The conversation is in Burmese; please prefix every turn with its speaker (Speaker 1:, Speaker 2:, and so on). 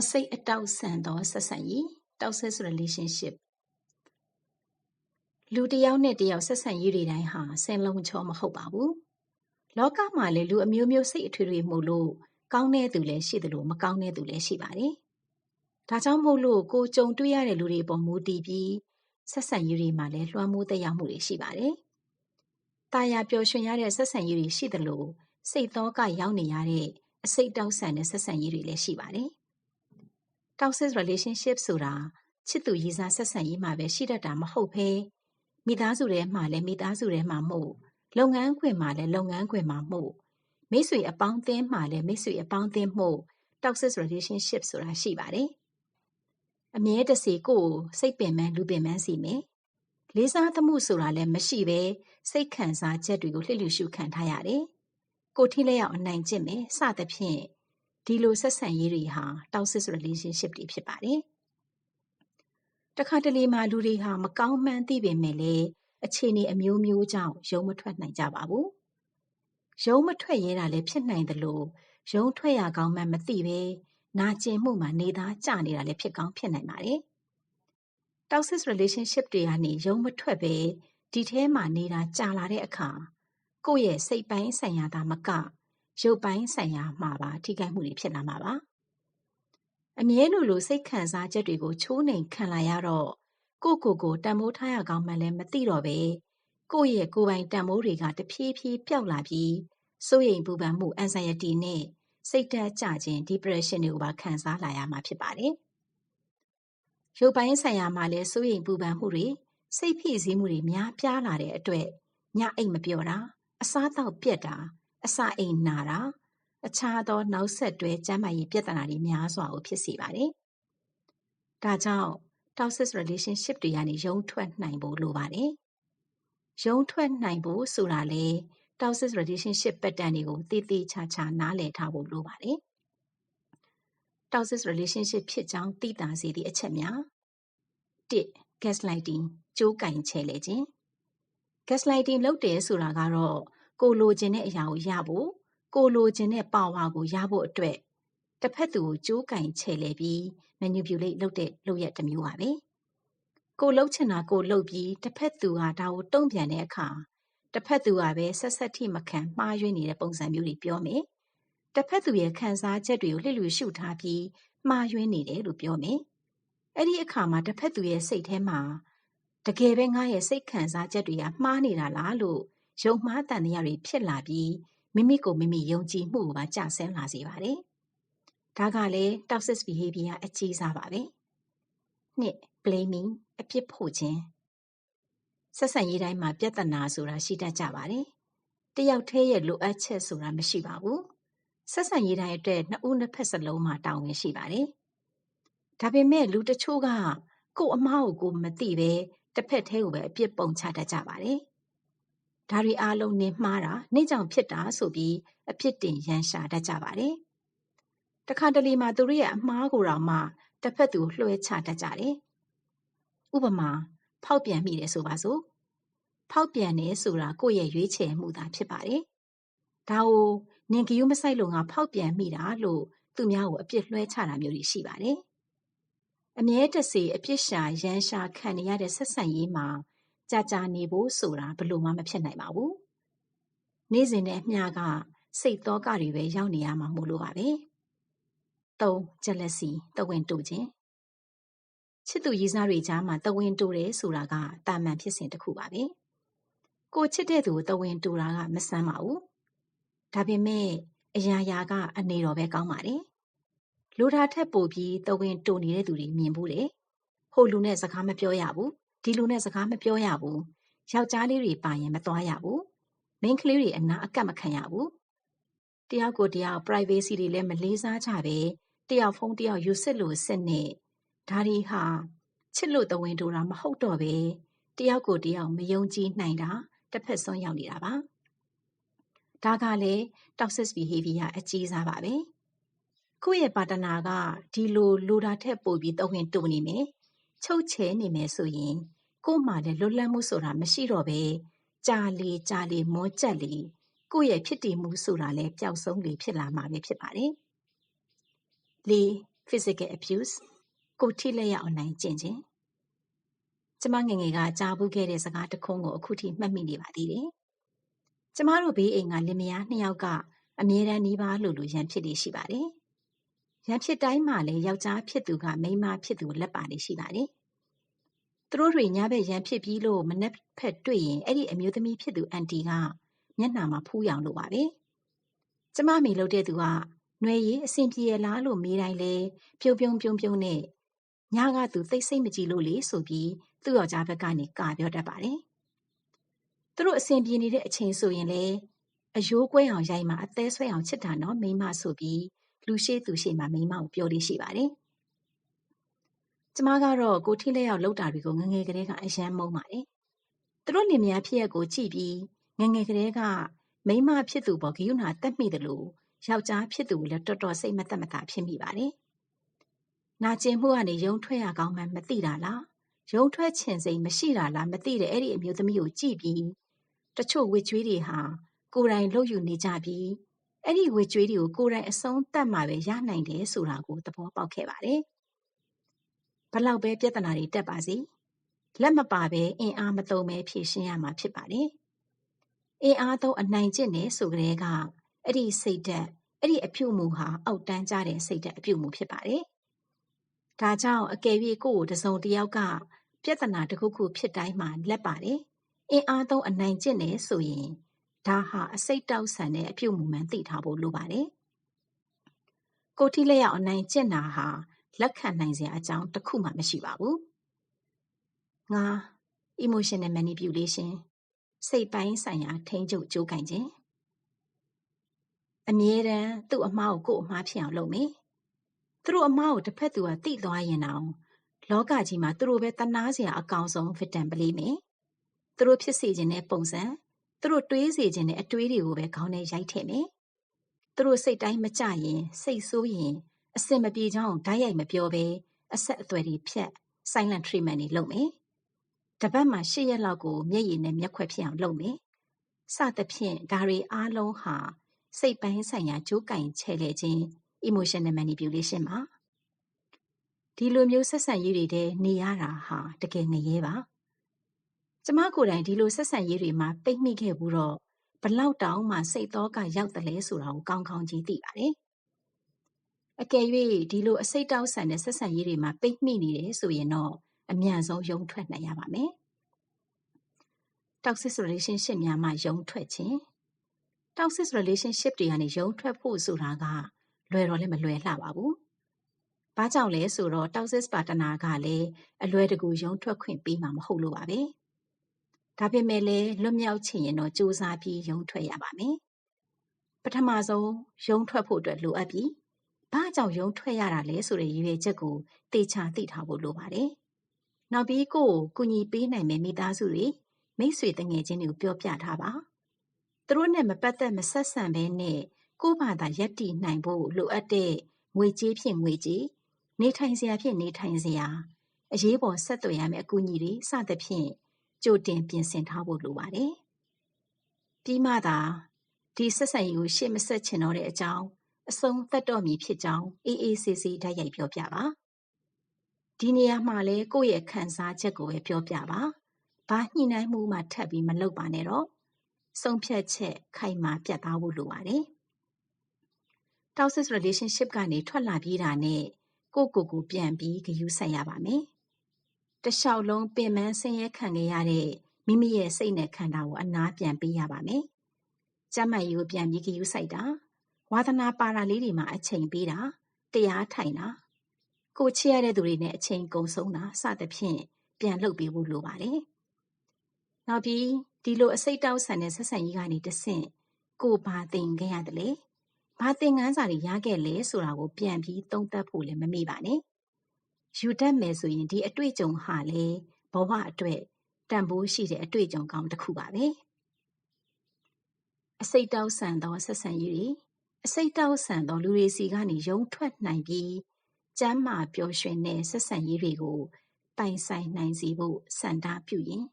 Speaker 1: အစိတ်အတောက်ဆန်သောဆက်ဆံရေး toxic relationship လူတစ်ယောက်နဲ့တစ်ယောက်ဆက်ဆံရေးတွေတိုင်းဟာဆင်လုံးချောမဟုတ်ပါဘူးလောကမှာလည်းလူအမျိုးမျိုးစိတ်အထွေထွေမှုလို့ကောင်းတဲ့သူလည်းရှိတယ်လို့မကောင်းတဲ့သူလည်းရှိပါတယ်ဒါကြောင့်မို့လို့ကိုကြုံတွေ့ရတဲ့လူတွေပေါ်မူတည်ပြီးဆက်ဆံရေးတွေမှာလည်းလွှမ်းမိုးသက်ရောက်မှုတွေရှိပါတယ်။တာယာပျော်ရွှင်ရတဲ့ဆက်ဆံရေးတွေရှိသလိုစိတ်သောကရောက်နေရတဲ့အစိတ်တောက်ဆန်တဲ့ဆက်ဆံရေးတွေလည်းရှိပါတယ်။ Toxic relationship ဆိုတာချစ်သူရည်စားဆက်ဆံရေးမှာပဲရှိတတ်တာမဟုတ်ဘဲမိသားစုထဲမှာလည်းမိသားစုထဲမှာမို့လုပ်ငန်းခွင်မှာလည်းလုပ်ငန်းခွင်မှာမို့မိတ်ဆွေအပေါင်းအသင်းမှာလည်းမိတ်ဆွေအပေါင်းအသင်းမို့ toxic relationship ဆိုတာရှိပါတယ်။အမြဲတစေကိုယ်စိတ်ပင်ပန်းလူပင်ပန်းစီမယ်။လေးစားသမှုဆိုတာလည်းမရှိဘဲစိတ်ခံစားချက်တွေကိုလှစ်လျူရှုခံထားရတယ်။ကိုထိလက်ရောက်အနိုင်ကျင့်မယ်စသဖြင့် ဒီလိုဆက်ဆံရေးတွေဟာ toxic relationship တွေဖြစ်ပါတယ်။တခါတလေမှာလူတွေဟာမကောင်းမှန်းသိပေမဲ့လည်းအခြေအနေအမျိုးမျိုးကြောင့်ရုံမထွက်နိုင်ကြပါဘူး။ရုံမထွက်ရဲတာလည်းဖြစ်နိုင်တယ်လို့ရုံထွက်ရကောင်းမှန်းမသိပဲနာကျင်မှုမှာနေသားကျနေတာလည်းဖြစ်ကောင်းဖြစ်နိုင်ပါတယ်။ toxic relationship တွေကနေရုံမထွက်ပဲဒီထဲမှာနေတာကြာလာတဲ့အခါကိုယ့်ရဲ့စိတ်ပိုင်းဆိုင်ရာသာမက ရုပ်ပိုင်းဆိုင်ရာမှာပါထိခိုက်မှုတွေဖြစ်လာမှာပါ။အမြဲလိုလိုစိတ်ခံစားချက်တွေကိုချိုးနှိမ်ခံလာရတော့ကိုယ့်ကိုယ်ကိုတန်ဖိုးထားရကောင်းမှန်းလည်းမသိတော့ပဲကိုယ့်ရဲ့ကိုယ်ပိုင်တန်ဖိုးတွေကတဖြည်းဖြည်းပျောက်လာပြီးစိုးရိမ်ပူပန်မှု anxiety နဲ့စိတ်ဓာတ်ကျခြင်း depression တွေကိုပါခံစားလာရမှာဖြစ်ပါတယ်။ရုပ်ပိုင်းဆိုင်ရာမှာလည်းစိုးရိမ်ပူပန်မှုတွေစိတ်ဖိစီးမှုတွေများပြားလာတဲ့အတွက်ညအိတ်မပြောတာအစားတောက်ပြက်တာ အစာအိမ်နာတာအခြားသော နောက်ဆက်တွဲ ကျန်းမာရေးပြဿနာတွေများစွာကို ဖြစ်စေပါတယ်။ဒါကြောင့် toxic relationship တွေကနေ ရုန်းထွက်နိုင်ဖို့ လိုပါတယ်။ရုန်းထွက်နိုင်ဖို့ဆိုတာလေ toxic relationship pattern တွေကိုတည်တည်ချာချာ နားလည်ထားဖို့ လိုပါတယ်။ toxic relationship ဖြစ်ကြောင်း သိတာစေသည့် အချက်များ၁ gaslighting ကြိုးကင်ချဲလဲခြင်း gaslighting လုပ်တယ်ဆိုတာကတော့ ကိုလိုချင်တဲ့အရာကိုရဖို့ကိုလိုချင်တဲ့ power ကိုရဖို့အတွက်တစ်ဖက်သူကိုကြိုးကင်ချဲလဲပြီး manipulate လုပ်တဲ့လုပ်ရက်တစ်မျိုးပါပဲကိုလှုပ်ချင်တာကိုလှုပ်ပြီးတစ်ဖက်သူကဒါကိုတုံ့ပြန်တဲ့အခါတစ်ဖက်သူကပဲဆက်ဆက်ထိမခံမှားယွင်းနေတဲ့ပုံစံမျိုးတွေပြောမယ်တစ်ဖက်သူရဲ့ခံစားချက်တွေကိုလှစ်လူရှုထားပြီးမှားယွင်းနေတယ်လို့ပြောမယ်အဲ့ဒီအခါမှာတစ်ဖက်သူရဲ့စိတ်ထဲမှာတကယ်ပဲငါရဲ့စိတ်ခံစားချက်တွေကမှားနေတာလားလို့ ယုံမှားတန်တရားတွေဖြစ်လာပြီးမိမိကိုမိမိယုံကြည်မှုကိုပါကျဆင်းလာစေပါတယ်ဒါကလည်း toxic behavior အကြီးစားပါပဲနှစ် blaming အပြစ်ဖို့ခြင်းဆက်ဆံရေးတိုင်းမှာပြဿနာဆိုတာရှိတတ်ကြပါတယ်တယောက်တည်းရဲ့လိုအပ်ချက်ဆိုတာမရှိပါဘူးဆက်ဆံရေးတိုင်းအတွက်နှစ်ဦးနှစ်ဖက်စလုံးမှာတာဝန်ရှိပါတယ်ဒါပေမဲ့လူတချို့ကကို့အမားကိုကိုမသိပဲတစ်ဖက်တည်းကိုပဲအပြစ်ပုံချတတ်ကြပါတယ် ဒါတွေအားလုံးနင်းမှားတာနေကြောင်ဖြစ်တာဆိုပြီးအပြစ်တင်ရန်ရှာတတ်ကြပါတယ်တခါတလေမှာသူတို့ရဲ့အမှားကိုတော့မှတစ်ဖက်သူလွှဲချတတ်ကြတယ်ဥပမာ ဖောက်ပြန်မိတယ်ဆိုပါစို့ဖောက်ပြန်တယ်ဆိုတာကိုယ့်ရဲ့ရွေးချယ်မှုသာဖြစ်ပါတယ်ဒါကိုနင်ကယူးမဆိုင်လို့ငါဖောက်ပြန်မိတာလို့သူများကိုအပြစ်လွှဲချတာမျိုးတွေရှိပါတယ်အမြဲတစေအပြစ်ရှာရန်ရှာခံနေရတဲ့ဆက်ဆံရေးမှာ ကြာကြာနေဖို့ဆိုတာဘလို့မှမဖြစ်နိုင်ပါဘူးနေ့စဉ်နဲ့မျှကစိတ်သောကတွေပဲရောက်နေရမှာမို့လို့ပါပဲ၃ jealousy တဝင်တူခြင်းချစ်သူရည်စားတွေကြားမှာတဝင်တူတယ်ဆိုတာကတာမန်ဖြစ်စဉ်တစ်ခုပါပဲကိုချစ်တဲ့သူကိုတဝင်တူတာကမဆန်းပါဘူးဒါပေမဲ့အရာရာကအနေတော်ပဲကောင်းပါတယ်လူထားထက်ပိုပြီးတဝင်တူနေတဲ့သူတွေမြင်ဘူးတယ်ဟိုလူနဲ့စကားမပြောရဘူး ဒီလူနဲ့စကားမပြောရဘူးယောက်ျားလေးတွေပါရင်မသွားရဘူးမိန်းကလေးတွေအနာအကပ်မခံရဘူးတယောက်ကိုတယောက် privacy တွေလည်းမလေးစားကြပဲတယောက်ဖုန်းတယောက်ယူစစ်လို့စစ်နဲ့ဒါတွေဟာချစ်လို့တဝင်တူတာမဟုတ်တော့ပဲတယောက်ကိုတယောက်မယုံကြည်နိုင်တာတစ်ဖက်ဆုံးရောက်နေတာပါဒါကလည်း toxic behavior အကြီးစားပါပဲကိုယ့်ရဲ့ပါတနာကဒီလိုလိုတာထက်ပိုပြီးတဝင်တူနေမယ်ချုပ်ချယ်နေမယ်ဆိုရင် ကို့မှာလည်းလွတ်လပ်မှုဆိုတာမရှိတော့ပဲကြာလေကြာလေမောကြက်လေကိုယ့်ရဲ့ဖြစ်တည်မှုဆိုတာလည်းပျောက်ဆုံးလေဖြစ်လာမှာပဲဖြစ်ပါတယ်။၄ physical abuse ကိုထိလက်ရောက်အနိုင်ကျင့်ခြင်းကျမငငယ်ကကြားဘူးခဲ့တဲ့စကားတခုံးကိုအခုထိမှတ်မိနေပါသေးတယ်။ကျမတို့ဘေးအိမ်ကလင်မယားနှစ်ယောက်ကအမြဲတမ်းနှီးပါလို့လို့ရန်ဖြစ်နေရှိပါတယ်။ရန်ဖြစ်တိုင်းမှာလည်းယောက်ျားဖြစ်သူကမိန်းမဖြစ်သူလက်ပါနေရှိပါတယ်။ သူတို့တွေညဘက်ရန်ဖြစ်ပြီးလို့မနှက်ဖက်တွေ့ရင်အဲ့ဒီအမျိုးသမီးဖြစ်သူအန်တီကမျက်နှာမှာဖူးရောင်လို့ပါပဲ။ကျမမိလို့တဲ့သူကຫນွေရည်အဆင်ပြေရလားလို့မေးတိုင်းလဲပြုံပြုံပြုံပြုံနဲ့ညကသူသိစိတ်မကြည့်လို့လေဆိုပြီးသူ့ယောက်ျားဘက်ကနေကာပြောတတ်ပါတယ်။သူတို့အဆင်ပြေနေတဲ့အချိန်ဆိုရင်လေအယိုးကွဲအောင်ရိုက်မှအသေးဆွဲအောင်ချစ်တာနော်မိမဆိုပြီးလူရှိသူရှိမှမိမကိုပြောလေးရှိပါတယ်။ ကျမကတော့ကိုထိလက်ရောက်လောက်တာတွေကိုငငယ်ကလေးကအယမ်းမုန်းပါတယ်။သူတို့လင်မယားဖြစ်ရက်ကိုကြည့်ပြီးငငယ်ကလေးကမိမဖြစ်သူပေါ်ဂယုဏတက်မိတယ်လို့ယောက်ျားဖြစ်သူလည်းတော်တော်စိတ်မသက်မသာဖြစ်မိပါတယ်။နာကျင်မှုကနေရုံထွက်ရကောင်းမှမသိတာလား။ရုံထွက်ချင်စိတ်မရှိတာလားမသိတဲ့အဲ့ဒီအမျိုးသမီးကိုကြည့်ပြီးတချို့ဝစ်ကြွေးတွေဟာကိုယ်တိုင်လှုပ်ယူနေကြပြီးအဲ့ဒီဝစ်ကြွေးတွေကိုကိုယ်တိုင်အဆုံးတတ်မှပဲရနိုင်တယ်ဆိုတာကိုသဘောပေါက်ခဲ့ပါတယ်။ ဘလောက်ပဲပြဿနာတွေတက်ပါစေလက်မပါပဲအင်အားမသုံးပဲဖြည့်ရှင်းရမှာဖြစ်ပါတယ်။အင်အားသုံးအနိုင်ကျင့်နေဆိုကြတဲ့ကအဲ့ဒီစိတ်ဓာတ်အဲ့ဒီအပြုမူဟာအောက်တန်းကြတဲ့စိတ်ဓာတ်အပြုမူဖြစ်ပါတယ်။ဒါကြောင့်အကယ်၍ကိုယ့်ကိုတစုံတစ်ယောက်ကပြဿနာတစ်ခုခုဖြစ်တိုင်းမှာလက်ပါတယ်။အင်အားသုံးအနိုင်ကျင့်နေဆိုရင်ဒါဟာအစိတ်တောက်ဆန်တဲ့အပြုမူမှန်သိထားဖို့လိုပါတယ်။ကိုတိလက်ရောက်အနိုင်ကျင့်တာဟာ လက်ခံနိုင်စရာအကြောင်းတစ်ခုမှမရှိပါဘူး။ငါ emotional manipulation စိတ်ပိုင်းဆိုင်ရာထိန်းချုပ်ကြိုးကင်ခြင်းအမြဲတမ်းသူ့အမားကိုကို့အမားဖြစ်အောင်လုပ်မယ်။သူတို့အမားကိုတစ်ဖက်သူကတိသွားရင်တောင်လောကကြီးမှာသူတို့ပဲတနာစရာအကောင်ဆုံးဗစ်တန်ပလေးမယ်။သူတို့ဖြစ်စေခြင်းတဲ့ပုံစံသူတို့တွေးစေခြင်းတဲ့အတွေးတွေကိုပဲခေါင်းထဲရိုက်ထည့်မယ်။သူတို့စိတ်တိုင်းမကြရင်စိတ်ဆိုးရင် အစင်မပြေချောင်းဓာတ်ရိုက်မပြောဘဲအဆက်အသွယ်တွေဖြတ် silent treatment တွေလုပ်မယ်။တပတ်မှ၈ရက်လောက်ကိုမျက်ရည်နဲ့မျက်ခွက်ဖြစ်အောင်လုပ်မယ်။စသဖြင့်ဒါတွေအားလုံးဟာစိတ်ပိုင်းဆိုင်ရာကြိုးကင်ချဲ့လဲခြင်း emotional manipulation ပါဒီလိုမျိုးဆက်ဆံရေးတွေတဲ့နေရတာဟာတကယ်ငရဲပါကျမကိုယ်တိုင်ဒီလိုဆက်ဆံရေးတွေမှာပိတ်မိခဲ့ဘူးတော့ဘလောက်တောင်မှစိတ်သောကရောက်တယ်လဲဆိုတာကိုကောင်းကောင်းကြီးသိပါတယ် အကယ်၍ဒီလိုအစိတ်တောက်ဆန်တဲ့ဆက်ဆံရေးတွေမှာပိတ်မိနေတယ်ဆိုရင်တော့အမြန်ဆုံးယုံထွက်နိုင်ရပါမယ် toxic relationship များမှာယုံထွက်ခြင်း toxic relationship တွေကနေရုံထွက်ဖို့ဆိုတာကလွယ်တော့လည်းမလွယ်လှပါဘူး။ဘာကြောင့်လဲဆိုတော့ toxic partner ကလည်းအလွယ်တကူရုံထွက်ခွင့်ပေးမှာမဟုတ်လို့ပါပဲ။ဒါပေမဲ့လည်းလွတ်မြောက်ချင်ရင်တော့စူးစမ်းပြီးရုံထွက်ရပါမယ်။ပထမဆုံးရုံထွက်ဖို့အတွက်လိုအပ်ပြီး ဘာကြောင့်ရုံထွက်ရတာလဲဆိုတဲ့ရည်ရွယ်ချက်ကိုသေချာသိထားဖို့လိုပါတယ်။နောက်ပြီးကိုယ်ကိုကူညီပေးနိုင်မယ့်မိသားစုတွေမိတ်ဆွေတငယ်ချင်းတွေကိုပြောပြထားပါ။သူတို့နဲ့မပတ်သက်မဆက်ဆံဘဲနဲ့ကိုယ့်ဘာသာရပ်တည်နိုင်ဖို့လိုအပ်တဲ့ငွေကြေးဖြင့်ငွေကြေးနေထိုင်စရာဖြင့်နေထိုင်စရာအရေးပေါ်ဆက်သွယ်ရမယ့်အကူအညီတွေစသဖြင့်ကြိုတင်ပြင်ဆင်ထားဖို့လိုပါတယ်။ပြီးမှသာဒီဆက်ဆံရေးကိုရှေ့မဆက်ချင်တော့တဲ့အကြောင်း အဆုံးသတ်တော့မည်ဖြစ်ကြောင်းအေးအေးဆေးဆေးဓာတ်ရိုက်ပြောပြပါ။ဒီနေရာမှာလဲကိုယ့်ရဲ့ခံစားချက်ကိုပဲပြောပြပါ။ဘာညှိနှိုင်းမှုမှထပ်ပြီးမလုပ်ပါနဲ့တော့ဆုံးဖြတ်ချက်ခိုင်မာပြတ်သားဖို့လိုပါတယ်။ toxic relationship ကနေထွက်လာပြီးတာနဲ့ကိုကိုကိုပြန်ပြီးဂရုစိုက်ရပါမယ်။တလျှောက်လုံးပင်ပန်းဆင်းရဲခံခဲ့ရတဲ့မိမိရဲ့စိတ်နဲ့ခန္ဓာကိုအနားပြန်ပေးရပါမယ်။ကျမ်းမာရေးကိုပြန်ပြီးဂရုစိုက်တာ ဝါသနာပါတာလေးတွေမှာအချိန်ပေးတာတရားထိုင်တာကိုချစ်ရတဲ့သူတွေနဲ့အချိန်ကုန်ဆုံးတာစသဖြင့်ပြန်လုပ်ပေးဖို့လိုပါတယ်။နောက်ပြီးဒီလိုအစိတ်တောက်ဆန်တဲ့ဆက်ဆံရေးကနေတဆင့်ကိုဘာသင်ခဲ့ရတယ်လဲဘာသင်ခန်းစာတွေရခဲ့လဲဆိုတာကိုပြန်ပြီးသုံးသပ်ဖို့လည်းမမေ့ပါနဲ့ယူတတ်မယ်ဆိုရင်ဒီအတွေ့အကြုံဟာလေဘဝအတွက်တန်ဖိုးရှိတဲ့အတွေ့အကြုံကောင်းတစ်ခုပါပဲအစိတ်တောက်ဆန်သောဆက်ဆံရေးတွေ အစိတ်တောက်ဆန်သောလူတွေစီကနေယုံထွက်နိုင်ပြီးကျမ်းမာပျော်ရွှင်တဲ့ဆက်ဆံရေးတွေကို ပိုင်ဆိုင်နိုင်စေဖို့စံတားပြုရင်